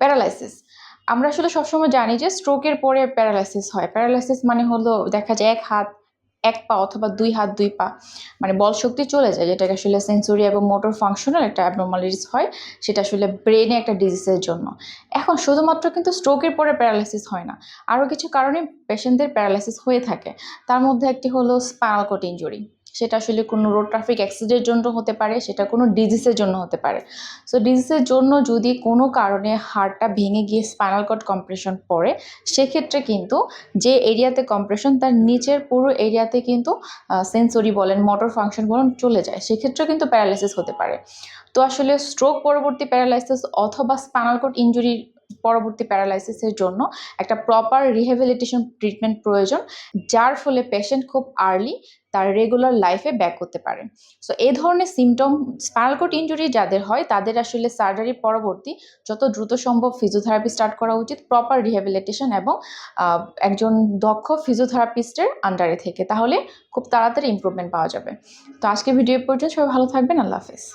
Paralysis. আমরা আসলে সবসময় জানি যে স্ট্রোকের পরে প্যারালাইসিস হয়। প্যারালাইসিস মানে হলো দেখা যায় এক হাত, এক পা অথবা দুই হাত, দুই পা। মানে বল শক্তি চলে যায়, যেটাকে আসলে সেন্সরি এবং মোটর ফাংশনাল একটা অ্যাবনর্মালিটিস হয়, সেটা আসলে ব্রেনে একটা ডিজিজের জন্য। এখন শুধুমাত্র কিন্তু স্ট্রোকের পরে প্যারালাইসিস হয় না। আরও কিছু কারণে পেশেন্টদের প্যারালাইসিস হয়ে থাকে। তার মধ্যে একটি হলো স্পাইনাল কোট ইঞ্জুরি সেটা আসলে কোনো রোড ট্রাফিক অ্যাক্সিডেন্টের জন্য হতে পারে, সেটা কোনো ডিজিজের জন্য হতে পারে। সো ডিজিজের জন্য যদি কোনো কারণে হাড়টা ভেঙে গিয়ে স্পাইনাল কট কম্প্রেশন পড়ে, সেক্ষেত্রে কিন্তু যে এরিয়াতে কম্প্রেশন তার নিচের পুরো এরিয়াতে কিন্তু সেন্সরি বলেন মোটর ফাংশন বলেন, চলে যায়। সেক্ষেত্রে কিন্তু প্যারালাইসিস হতে পারে। তো আসলে স্ট্রোক পরবর্তী প্যারালাইসিস অথবা স্পাইনাল কট ইঞ্জুরির পরবর্তী প্যারালাইসিসের জন্য একটা প্রপার রিহ্যাবিলিটেশন ট্রিটমেন্ট প্রয়োজন, যার ফলে পেশেন্ট খুব আর্লি তার রেগুলার লাইফে ব্যাক করতে পারে। সো এই ধরনের সিমটম স্পাইনালকোট ইঞ্জুরি যাদের হয়, তাদের আসলে সার্জারি পরবর্তী যত দ্রুত সম্ভব ফিজিওথেরাপি স্টার্ট করা উচিত প্রপার রিহ্যাবিলিটেশন এবং একজন দক্ষ ফিজিওথেরাপিস্টের আন্ডারে থেকে। তাহলে খুব তাড়াতাড়ি ইমপ্রুভমেন্ট পাওয়া যাবে। তো আজকে ভিডিও পর্যন্ত সবাই ভালো থাকবেন, আল্লাহ হাফেজ।